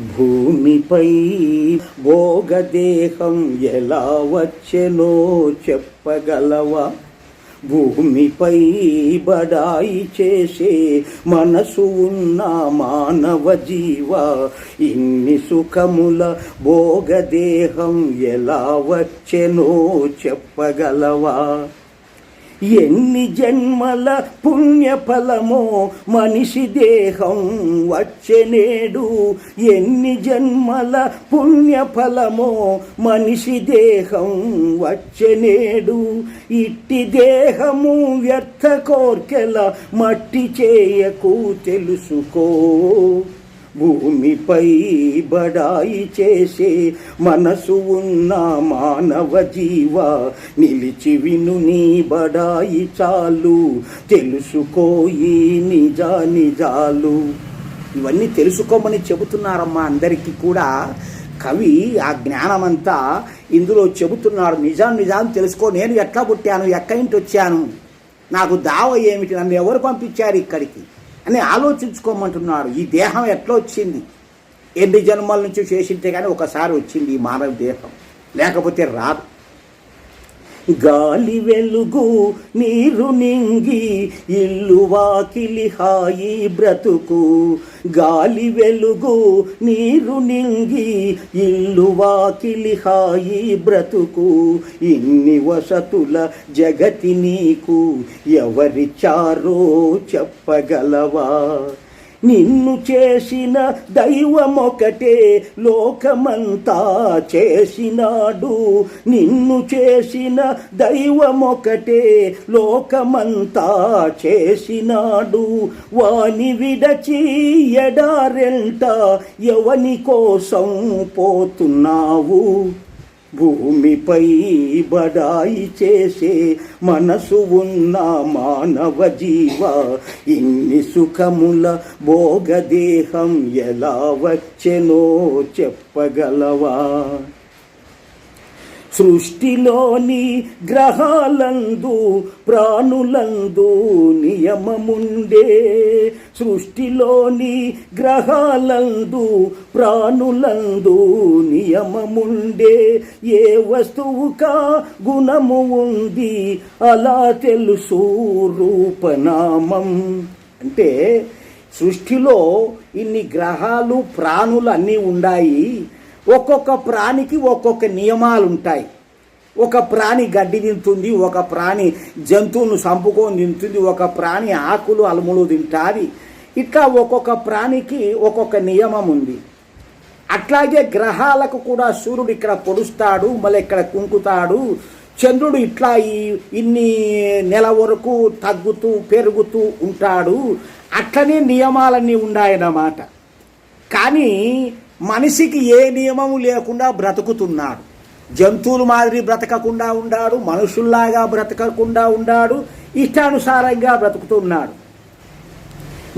భూమిపై భోగదేహం ఎలా వచ్చెనో చెప్పగలవా? భూమిపై బడాయి చేసే మనసు ఉన్న మానవ జీవ ఇన్ని సుఖముల భోగదేహం ఎలా వచ్చెనో చెప్పగలవా? ఎన్ని జన్మల పుణ్యఫలమో మనిషి దేహం వచ్చెనేడు ఎన్ని జన్మల పుణ్యఫలమో మనిషి దేహం వచ్చెనేడు ఇట్టి దేహము వ్యర్థ కోర్కెల మట్టి చేయకు తెలుసుకో. భూమిపై బడాయి చేసే మనసు ఉన్న మానవ జీవ నిలిచి విను నీ బడాయి చాలు. తెలుసుకోయి నిజ నిజాలు. ఇవన్నీ తెలుసుకోమని చెబుతున్నారమ్మా అందరికీ కూడా. కవి ఆ జ్ఞానమంతా ఇందులో చెబుతున్నారు నిజాం నిజాం తెలుసుకో. నేను ఎట్లా పుట్టాను? ఎక్కడి నుంచి వచ్చాను? నాకు దావ ఏమిటి? నన్ను ఎవరు పంపించారు ఇక్కడికి? అని ఆలోచించుకోమంటున్నాడు. ఈ దేహం ఎట్లా వచ్చింది? ఎన్ని జన్మల నుంచి చేసింటే కానీ ఒకసారి వచ్చింది ఈ మానవ దేహం. లేకపోతే రాదు. గాలి వెలుగు నీరు నింగి ఇల్లు వాకిలి హాయి బ్రతుకు. గాలి వెలుగు నీరు నింగి ఇల్లు వాకిలి హాయి బ్రతుకు. ఇన్ని వసతుల జగతి నీకు ఎవరిచ్చారో చెప్పగలవా? నిన్ను చేసిన దైవమొకటే లోకమంతా చేసినాడు. నిన్ను చేసిన దైవమొకటే లోకమంతా చేసినాడు. వాని విడచి ఎడారెంట ఎవని కోసం పోతున్నావు? భూమిపై బడాయి చేసే మనసు ఉన్న మానవ జీవ ఇన్ని సుఖముల భోగదేహం ఎలా వచ్చెనో చెప్పగలవా? సృష్టిలోని గ్రహాలందు ప్రాణులందు నియమముండే. సృష్టిలోని గ్రహాలందు ప్రాణులందు నియమముండే. ఏ వస్తువుకా గుణము ఉంది అలా తెలుసు రూపనామం. అంటే సృష్టిలో ఇన్ని గ్రహాలు ప్రాణులు అన్నీ ఉన్నాయి ఒక్కొక్క ప్రాణికి ఒక్కొక్క నియమాలు ఉంటాయి ఒక ప్రాణి గడ్డి తింటుంది ఒక ప్రాణి జంతువును చంపుకొని తింటుంది ఒక ప్రాణి ఆకులు అలుములు తింటాది. ఇట్లా ఒక్కొక్క ప్రాణికి ఒక్కొక్క నియమం ఉంది. అట్లాగే గ్రహాలకు కూడా సూర్యుడు ఇక్కడ పొడుస్తాడు మళ్ళీ ఇక్కడ కుంకుతాడు. చంద్రుడు ఇట్లా ఈ ఇన్ని నెల వరకు తగ్గుతూ పెరుగుతూ ఉంటాడు. అట్లనే నియమాలన్నీ ఉన్నాయన్నమాట. కానీ మనిషికి ఏ నియమము లేకుండా బ్రతుకుతున్నాడు. జంతువుల మాదిరి బ్రతకకుండా ఉన్నాడు మనుషుల్లాగా బ్రతకకుండా ఉన్నాడు ఇష్టానుసారంగా బ్రతుకుతున్నాడు.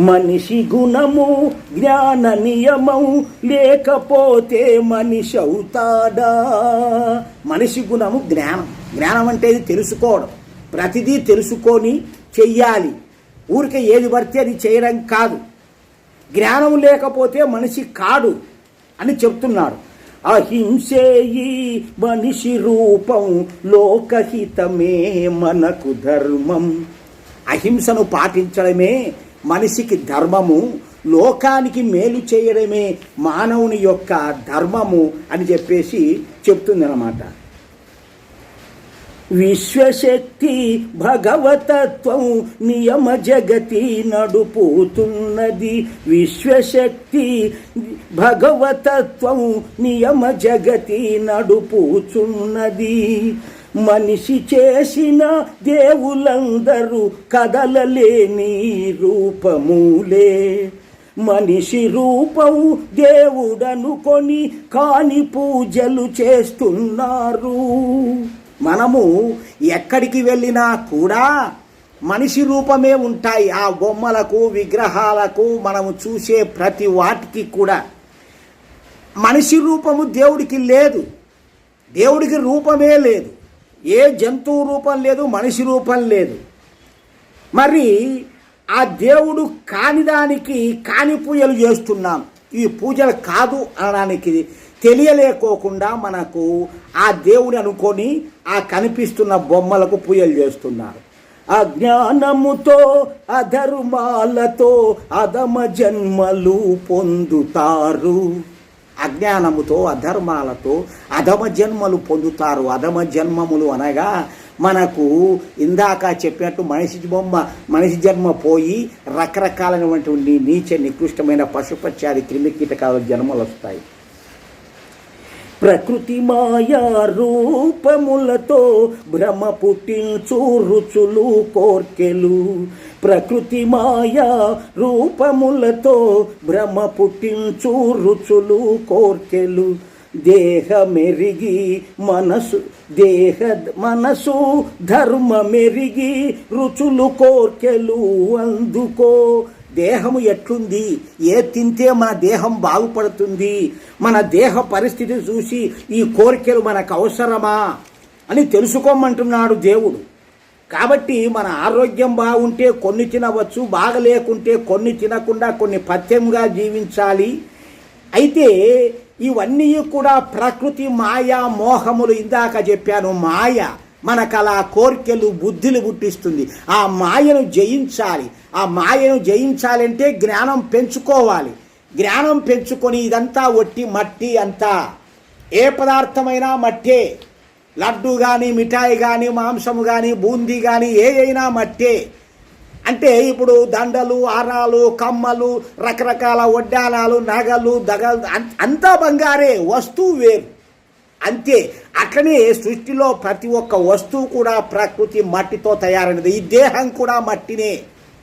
మనిషి గుణము జ్ఞాన నియమం లేకపోతే మనిషి అవుతాడా? మనిషి గుణము జ్ఞానం. జ్ఞానం అంటే ఇది తెలుసుకోవడం. ప్రతిదీ తెలుసుకొని చెయ్యాలి. ఊరికే ఏది పడితే అది చేయడం కాదు. జ్ఞానం లేకపోతే మనిషి కాడు. అని చెప్తున్నాడు ఈ మనిషి రూపం లోకహితమే మనకు ధర్మం. అహింసను పాటించడమే మనిషికి ధర్మము లోకానికి మేలు చేయడమే మానవుని యొక్క ధర్మము అని చెప్పేసి చెప్తుందన్నమాట. విశ్వశక్తి భగవతత్వం నియమ జగతి నడుపుతున్నది. విశ్వశక్తి భగవతత్వం నియమ జగతి నడుపుచున్నది మనిషి చేసిన దేవులందరూ కదలలేని రూపములే. మనిషి రూపము దేవుడనుకొని కాని పూజలు చేస్తున్నారు. మనము ఎక్కడికి వెళ్ళినా కూడా మనిషి రూపమే ఉంటాయి. ఆ బొమ్మలకు విగ్రహాలకు మనము చూసే ప్రతి వాటికి కూడా. మనిషి రూపము దేవుడికి లేదు. దేవుడికి రూపమే లేదు. ఏ జంతువు రూపం లేదు మనిషి రూపం లేదు. మరి ఆ దేవుడు కాని దానికి కాని పూజలు చేస్తున్నాం. ఈ పూజలు కాదు అనడానికి తెలియలేకోకుండా మనకు ఆ దేవుని అనుకొని ఆ కనిపిస్తున్న బొమ్మలకు పూజలు చేస్తున్నారు. అజ్ఞానముతో అధర్మాలతో అధమ జన్మలు పొందుతారు. అజ్ఞానముతో అధర్మాలతో అధమ జన్మలు పొందుతారు. అధమ జన్మములు అనగా మనకు ఇందాక చెప్పినట్టు మనిషి బొమ్మ మనిషి జన్మ పోయి రకరకాలైనటువంటి నీచ నికృష్టమైన పశుపత్యాది క్రిమి కీటకాల జన్మలు వస్తాయి ప్రకృతి మాయా రూపములతో భ్రమ పుట్టించు రుచులు కోర్కెలు. ప్రకృతి మాయా రూపములతో భ్రమ పుట్టించు రుచులు కోర్కెలు. దేహమెరిగి మనసు దేహ మనసు ధర్మమెరిగి రుచులు కోర్కెలు అందుకో. దేహము ఎట్లుంది? ఏ తింటే మన దేహం బాగుపడుతుంది? మన దేహ పరిస్థితి చూసి ఈ కోరికలు మనకు అవసరమా అని తెలుసుకోమంటున్నాడు దేవుడు. కాబట్టి మన ఆరోగ్యం బాగుంటే కొన్ని తినవచ్చు బాగలేకుంటే కొన్ని తినకుండా కొన్ని పథ్యంగా జీవించాలి. అయితే ఇవన్నీ కూడా ప్రకృతి మాయా మోహములు ఇందాక చెప్పాను. మాయ మనకు అలా కోరికలు బుద్ధులు పుట్టిస్తుంది. ఆ మాయను జయించాలి. ఆ మాయను జయించాలంటే జ్ఞానం పెంచుకోవాలి. జ్ఞానం పెంచుకొని ఇదంతా ఒట్టి మట్టి అంతా. ఏ పదార్థమైనా మట్టే. లడ్డు కానీ మిఠాయి కానీ మాంసము కానీ బూందీ కానీ ఏ అయినా మట్టే. అంటే ఇప్పుడు దండలు ఆరాలు కమ్మలు రకరకాల వడ్డానాలు నగలు దగలు అంతా బంగారే వస్తువు వేరు. అంతే. అట్లనే సృష్టిలో ప్రతి ఒక్క వస్తువు కూడా ప్రకృతి మట్టితో తయారైనది. ఈ దేహం కూడా మట్టినే.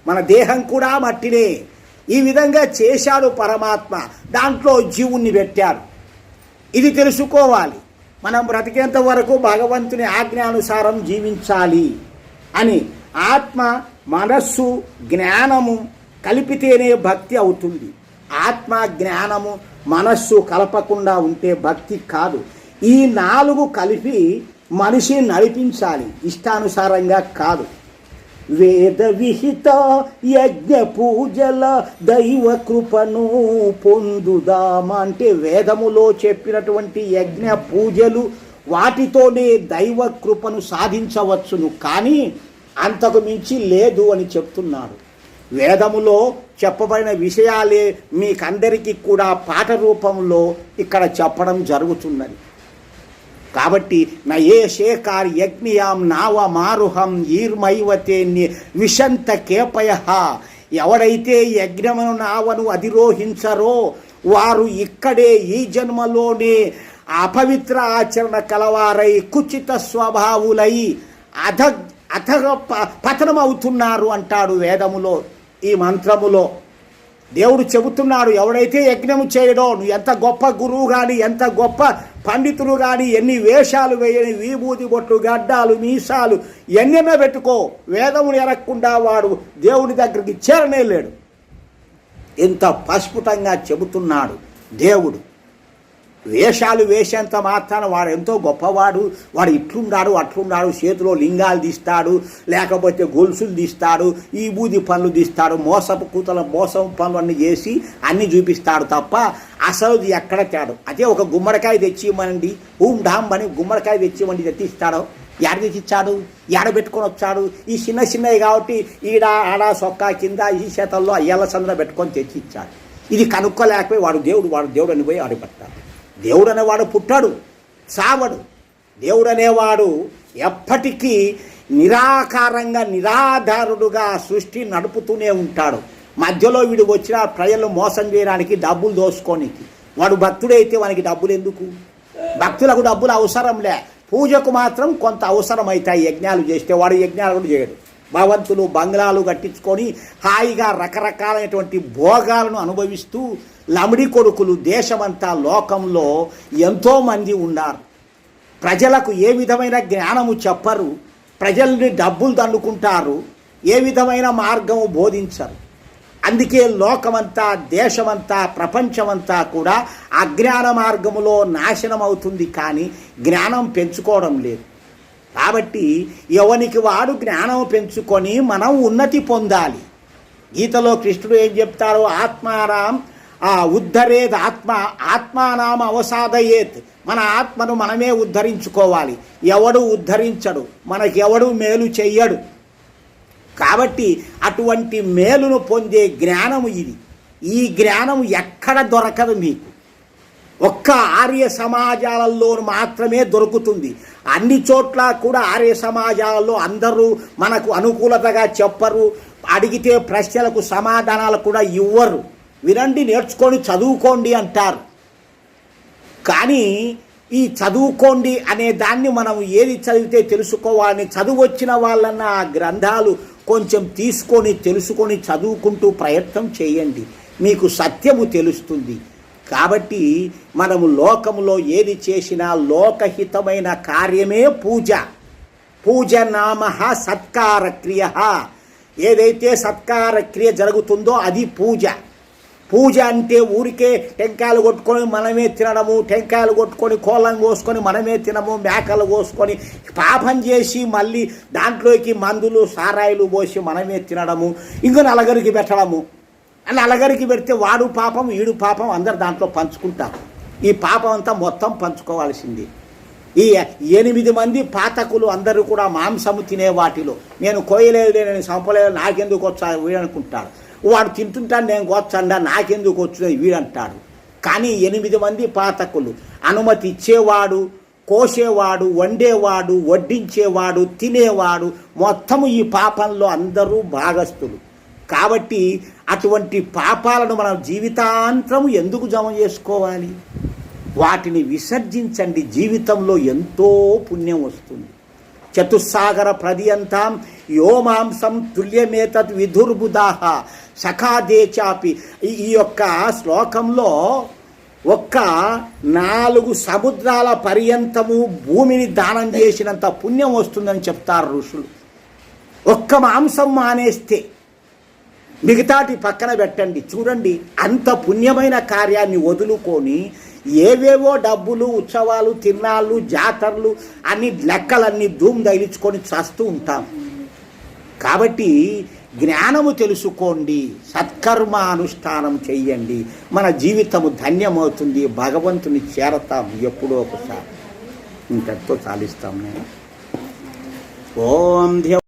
మన దేహం కూడా మట్టినే. ఈ విధంగా చేశాడు పరమాత్మ. దాంట్లో జీవుణ్ణి పెట్టారు ఇది తెలుసుకోవాలి. మనం బ్రతికేంత వరకు భగవంతుని ఆజ్ఞానుసారం జీవించాలి అని. ఆత్మ మనస్సు జ్ఞానము కలిపితేనే భక్తి అవుతుంది. ఆత్మ జ్ఞానము మనస్సు కలపకుండా ఉంటే భక్తి కాదు. ఈ నాలుగు కలిపి మనిషి నడిపించాలి. ఇష్టానుసారంగా కాదు. వేద విహిత యజ్ఞ పూజల దైవ కృపను పొందుదామ అంటే వేదములో చెప్పినటువంటి యజ్ఞ పూజలు వాటితోనే దైవ కృపను సాధించవచ్చును. కానీ అంతకు మించి లేదు అని చెప్తున్నాడు వేదములో చెప్పబడిన విషయాలే మీకందరికీ కూడా పాట రూపంలో ఇక్కడ చెప్పడం జరుగుతున్నది. కాబట్టి నయే శేఖార్ యజ్ఞయాం నావ మారుహం ఈర్మైవతేన్ని విషంత కేపయ. ఎవడైతే యజ్ఞమును నావను అధిరోహించరో వారు ఇక్కడే ఈ జన్మలోనే అపవిత్ర ఆచరణ కలవారై కుచిత స్వభావులై అధ అతగ ప- పతనమవుతున్నారు అంటాడు వేదములో ఈ మంత్రములో. దేవుడు చెబుతున్నాడు ఎవడైతే యజ్ఞము చేయడో నువ్వు ఎంత గొప్ప గురువు కానీ ఎంత గొప్ప పండితులు కానీ ఎన్ని వేషాలు వేయని విభూతి బొట్లు గడ్డాలు మీసాలు ఎన్నెన్నో పెట్టుకో వేదమును ఎరగకుండా వాడు దేవుని దగ్గరికి చేరనే లేడు. ఇంత పస్ఫుటంగా చెబుతున్నాడు దేవుడు. వేషాలు వేసేంత మాత్రాన వాడు ఎంతో గొప్పవాడు. వాడు ఇట్లున్నాడు అట్లున్నాడు చేతిలో లింగాలు తీస్తాడు లేకపోతే గొలుసులు తీస్తాడు ఈ బూది పనులు తీస్తాడు మోసపు కూతల మోసం పనులు అన్నీ చేసి అన్నీ చూపిస్తాడు తప్ప అసలు ఎక్కడ తేడు. అదే ఒక గుమ్మడికాయ తెచ్చివ్వమండి ఊం డామ్ అని గుమ్మడికాయ తెచ్చిమండి తెచ్చిస్తాడు ఎడ తెచ్చిచ్చాడు? ఎడ పెట్టుకొని వచ్చాడు? ఈ చిన్న చిన్నవి కాబట్టి ఈడ ఆడ సొక్క కింద ఈ చేతల్లో అయ్యల సంద్ర పెట్టుకొని తెచ్చి ఇచ్చాడు ఇది కనుక్కోలేకపోయి వాడు దేవుడు వాడు దేవుడు అని పోయి ఆడిపడతాడు. దేవుడు అనేవాడు పుట్టాడు సావడు దేవుడు అనేవాడు ఎప్పటికీ నిరాకారంగా నిరాధారుడుగా సృష్టి నడుపుతూనే ఉంటాడు. మధ్యలో వీడు వచ్చిన ప్రజలను మోసం చేయడానికి డబ్బులు దోసుకోనికి. వాడు భక్తుడైతే వానికి డబ్బులు ఎందుకు? భక్తులకు డబ్బులు అవసరంలే పూజకు మాత్రం కొంత అవసరం అవుతాయి యజ్ఞాలు చేస్తే వాడు యజ్ఞాలు కూడా చేయడు. భగవంతులు బంగ్లాలు కట్టించుకొని హాయిగా రకరకాలైనటువంటి భోగాలను అనుభవిస్తూ లమిడి కొడుకులు దేశమంతా లోకంలో ఎంతోమంది ఉన్నారు. ప్రజలకు ఏ విధమైన జ్ఞానము చెప్పరు. ప్రజల్ని డబ్బులు దండుకుంటారు. ఏ విధమైన మార్గము బోధించరు. అందుకే లోకమంతా దేశమంతా ప్రపంచమంతా కూడా అజ్ఞాన మార్గములో నాశనం అవుతుంది కానీ జ్ఞానం పెంచుకోవడం లేదు. కాబట్టి ఎవనికి వాడు జ్ఞానం పెంచుకొని మనం ఉన్నతి పొందాలి. గీతలో కృష్ణుడు ఏం చెప్తారో ఆత్మారాం ఆ ఉద్ధరేద్ ఆత్మ ఆత్మానామ అవసాదయేత్. మన ఆత్మను మనమే ఉద్ధరించుకోవాలి. ఎవడు ఉద్ధరించడు మనకెవడు ఎవడు మేలు చెయ్యడు. కాబట్టి అటువంటి మేలును పొందే జ్ఞానము ఇది. ఈ జ్ఞానం ఎక్కడ దొరకదు మీకు. ఒక్క ఆర్య సమాజాలలో మాత్రమే దొరుకుతుంది. అన్ని చోట్ల కూడా ఆర్య సమాజాలలో అందరూ మనకు అనుకూలతగా చెప్పరు. అడిగితే ప్రశ్నలకు సమాధానాలు కూడా ఇవ్వరు. వినండి నేర్చుకొని చదువుకోండి అంటారు. కానీ ఈ చదువుకోండి అనే దాన్ని మనం ఏది చదివితే తెలుసుకోవాలని చదువు వచ్చిన వాళ్ళన్న ఆ గ్రంథాలు కొంచెం తీసుకొని తెలుసుకొని చదువుకుంటూ ప్రయత్నం చేయండి. మీకు సత్యము తెలుస్తుంది. కాబట్టి మనము లోకములో ఏది చేసినా లోకహితమైన కార్యమే పూజ. పూజ నామ సత్కార క్రియ ఏదైతే సత్కార క్రియ జరుగుతుందో అది పూజ. పూజ అంటే ఊరికే టెంకాయలు కొట్టుకొని మనమే తినడము టెంకాయలు కొట్టుకొని కోళ్ళం కోసుకొని మనమే తినము మేకలు కోసుకొని పాపం చేసి మళ్ళీ దాంట్లోకి మందులు సారాయిలు పోసి మనమే తినడము ఇంకా నలగరికి పెట్టడము. నలగరికి పెడితే వాడు పాపం ఈడు పాపం అందరు దాంట్లో పంచుకుంటారు. ఈ పాపం అంతా మొత్తం పంచుకోవాల్సింది. ఈ ఎనిమిది మంది పాతకులు అందరూ కూడా మాంసము తినే వాటిలో నేను కోయలేదు నేను చంపలేదు నాకెందుకు వచ్చా వీడనుకుంటాడు వాడు తింటుంటాడు నేను కోచ్చండా నాకెందుకు వచ్చినది వీడంటాడు. కానీ ఎనిమిది మంది పాతకులు అనుమతి ఇచ్చేవాడు కోసేవాడు వండేవాడు వడ్డించేవాడు తినేవాడు మొత్తము ఈ పాపంలో అందరూ భాగస్థులు. కాబట్టి అటువంటి పాపాలను మనం జీవితాంతరం ఎందుకు జమ చేసుకోవాలి? వాటిని విసర్జించండి. జీవితంలో ఎంతో పుణ్యం వస్తుంది. చతుస్సాగర ప్రదియంతాం యోమాంసం తుల్యమేతత్ విధుర్బుదాహ సఖాదేచాపి ఈ- ఈ యొక్క శ్లోకంలో ఒక్క నాలుగు సముద్రాల పర్యంతము భూమిని దానం చేసినంత పుణ్యం వస్తుందని చెప్తారు ఋషులు. ఒక్క మాంసం మానేస్తే మిగతాటి పక్కన పెట్టండి. చూడండి అంత పుణ్యమైన కార్యాన్ని వదులుకొని ఏవేవో డబ్బులు ఉత్సవాలు తిన్నాళ్ళు జాతరలు అన్ని లెక్కలన్నీ ధూమ్ తగిలించుకొని చస్తూ ఉంటాం. కాబట్టి జ్ఞానము తెలుసుకోండి సత్కర్మ అనుష్ఠానం చెయ్యండి. మన జీవితము ధన్యమవుతుంది భగవంతుని చేరతాం ఎప్పుడో ఒకసారి. ఇంతటితో చాలిస్తాం నేను. ఓం ధ్య